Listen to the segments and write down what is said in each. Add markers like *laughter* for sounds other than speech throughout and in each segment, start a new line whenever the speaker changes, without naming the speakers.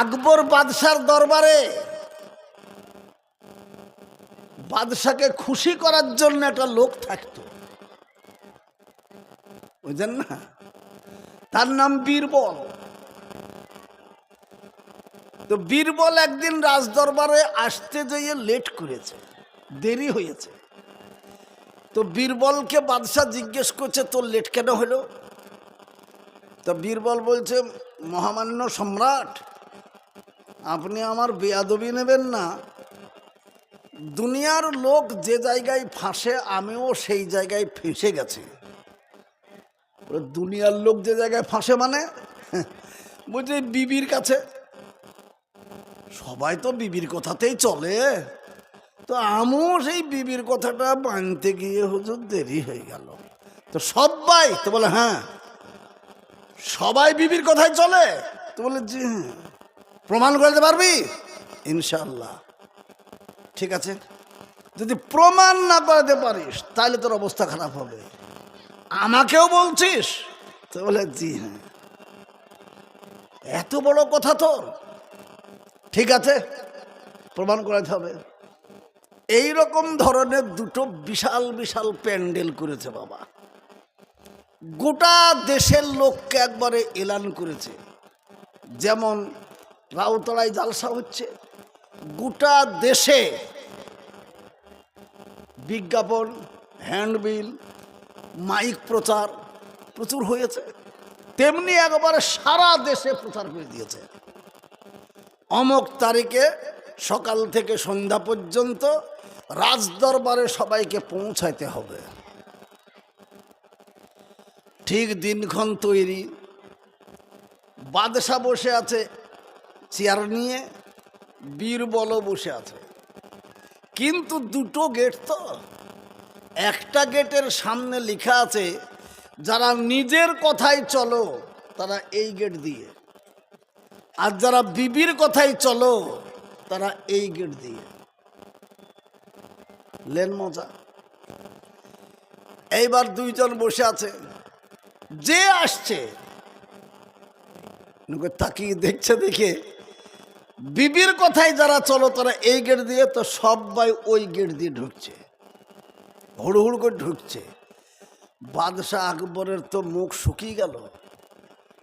আকবর বাদশার দরবারে। বাদশাকে খুশি করার জন্য একটা লোক থাকতো। বুঝলেন না? তার নাম বীরবল। তো বীরবল একদিন রাজদরবারে আসতে যেয়ে লেট করেছে, দেরি হয়েছে। তো বীরবলকে বাদশাহ জিজ্ঞেস করছে, তোর লেট কেন হলো? তো বীরবল বলছে, মহামান্য সম্রাট আপনি আমার বেয়াদবি নেবেন না। দুনিয়ার লোক যে জায়গায় ফাঁসে, আমিও সেই জায়গায় ফেঁসে গেছি। দুনিয়ার লোক যে জায়গায় ফাঁসে মানে? *laughs* বলছে, বিবির কাছে। সবাই তো বিবির কথাতেই চলে। তো আমিও সেই বিবির কথাটা বানতে গিয়ে হুজুর দেরি হয়ে গেল। তো সবাই, তো বলে হ্যাঁ সবাই বিবির কথাই চলে? তো বলে, জি হ্যাঁ। প্রমাণ করতে পারবি? ইনশাল্লাহ ঠিক আছে? যদি প্রমাণ না করাতে পারিস, তাহলে তোর অবস্থা খারাপ হবে। আমাকেও বলছিস? তো বলে, জি হ্যাঁ। এত বড় কথা তোর? ঠিক আছে? প্রমাণ করাতে হবে। এই রকম ধরনের দুটো বিশাল বিশাল প্যান্ডেল করেছে বাবা। গোটা দেশের লোককে একবারে এলান করেছে। যেমন রাউতলায় জালসা হচ্ছে। গোটা দেশে বিজ্ঞাপন, হ্যান্ডবিল, মাইক প্রচার প্রচুর হয়েছে। তেমনি একবারে সারা দেশে প্রচার করে দিয়েছে। অমক তারিখে সকাল থেকে সন্ধ্যা পর্যন্ত রাজদরবারে সবাইকে পৌঁছাইতে হবে। ঠিক দিনক্ষণ তৈরি। বাদশা বসে আছে চেয়ার নিয়ে বীরবলও বসে আছে। কিন্তু দুটো গেট তো। একটা গেটের সামনে লেখা আছে, যারা নিজের কথাই চলো, তারা এই গেট দিয়ে। আর যারা বিবির কথাই চলো, তারা এই গেট দিয়ে। লেন মজা। এইবার দুইজন বসে আছে। যে আসছে। তাকিয়ে দেখছে দেখে বিবির কথায় যারা চলো, তারা এই গেট দিয়ে তো সবাই ওই গেট দিয়ে ঢুকছে। হুড় হুড় করে ঢুকছে। বাদশাহ আকবরের তো মুখ শুকিয়ে গেল।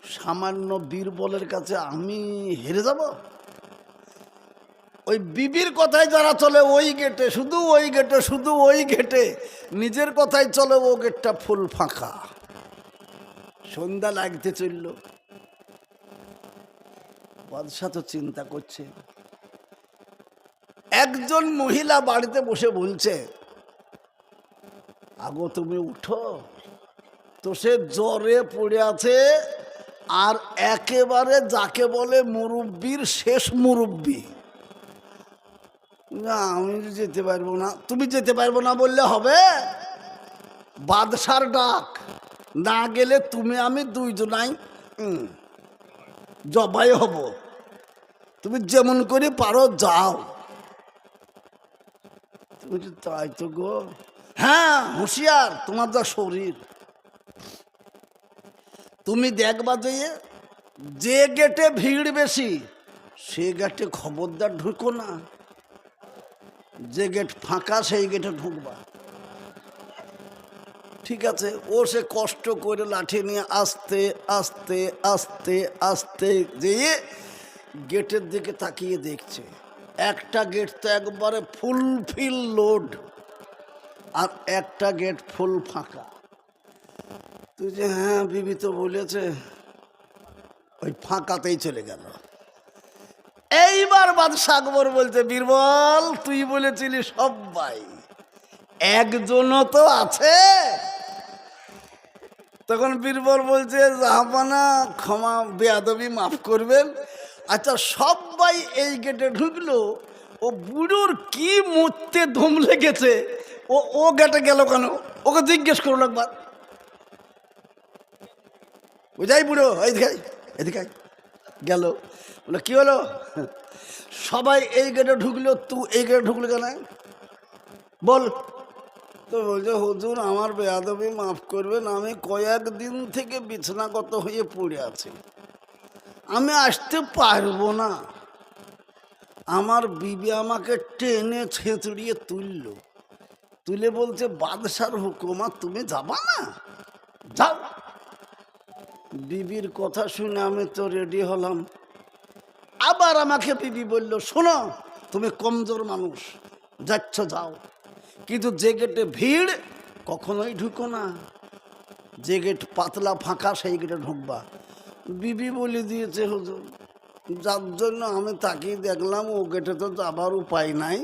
সামান্য বীরবলের কাছে আমি হেরে যাব? ওই বিবির কথায় যারা চলে, ওই গেটে, শুধু ওই গেটে, শুধু ওই গেটে, নিজের কথায় চলে, ও গেটটা ফুল ফাঁকা। সন্ধ্যা লাগতে চলল। বাদশাহ তো চিন্তা করছে। একজন মহিলা বাড়িতে বসে বলছে, আগো, তুমি উঠো। তো সে জ্বরে পড়ে আছে আর একেবারে যাকে বলে মুরব্বীর শেষ মুরব্বী। না, আমি যেতে পারব না। তুমি যেতে পারব না বললে হবে? বাদশার ডাক। না গেলে তুমি আমি দুইজনাই জবাই হব। তুমি যেমন করে পারো, যাও। তুমি তাই তো গো। হ্যাঁ হুঁশিয়ার, তোমার যা শরীর। তুমি দেখবা যে যে গেটে ভিড় বেশি, সে গেটে খবরদার ঢুকো না। যে গেট ফাঁকা, সেই গেটে ঢুকবা। ঠিক আছে, ও সে কষ্ট করে লাঠি নিয়ে আস্তে আস্তে আস্তে আস্তে যেয়ে গেটের দিকে তাকিয়ে দেখছে। একটা গেট তো একবারে ফুলফিল লোড আর একটা গেট ফুল ফাঁকা। তুই যে হ্যাঁ বিবি তো বলেছে। ওই ফাঁকাতেই চলে গেল। এইবার বাদশাহ আকবর বলছে, বীরবল, তুই বলেছিলি সবাই, একজনও তো আছে। তখন বীরবল বলছে জাহাপানা ক্ষমা, বেয়াদবি মাফ করবেন। আচ্ছা সবাই এই গেটে ঢুকলো। ও বুড়োর কি মরতে ধুম লেগেছে? ও ও গেটে গেল কেন? ওকে জিজ্ঞেস করুন একবার। বুঝাই বুড়ো এদিকে এদিকে। গেল। বলে, কি হলো? সবাই এই গেটে ঢুকলো। তুই এই গেটে ঢুকলো কেন? বল। তো বলছে হুজুর, আমার বেয়াদবি মাফ করবেন, আমি কয়েকদিন থেকে বিছানাগত হয়ে পড়ে আছি। আমি আসতে পারব না। আমার বিবি আমাকে টেনে ছেঁচড়িয়ে তুলল। তুলে বলছে, বাদশার হুকুমা তুমি যাবা না? যাও। বিবির কথা শুনে আমি তো রেডি হলাম। আবার আমাকে বিবি বলল, শোনো, তুমি কমজোর মানুষ, যাচ্ছ, যাও। কিন্তু যে গেটে ভিড়, কখনোই ঢুকো না। যে গেট পাতলা ফাঁকা, সেই গেটে ঢুকবা। বিবি বলে দিয়েছে, হুজুর, যার জন্য আমি তাকিয়ে দেখলাম, ও গেটে তো যাবার উপায় নাই,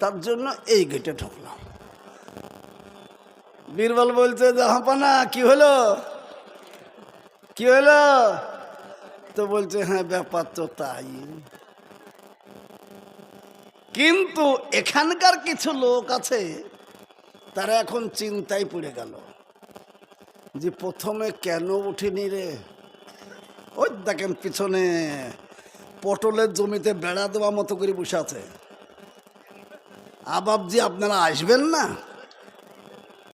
তার জন্য এই গেটে ঢুকলাম। বীরবল বলছে, জাহাপানা, কি হলো? কি হলো? তো বলছে হ্যাঁ ব্যাপার তো তাই। কিন্তু এখানকার কিছু লোক আছে, তারা এখন চিন্তায় পড়ে গেল যে প্রথমে কেন উঠিনি রে? ওই দেখেন পিছনে পটলের জমিতে বেড়া দেওয়া মতো করে বসে আছে। আবাবজি, আপনারা আসবেন না?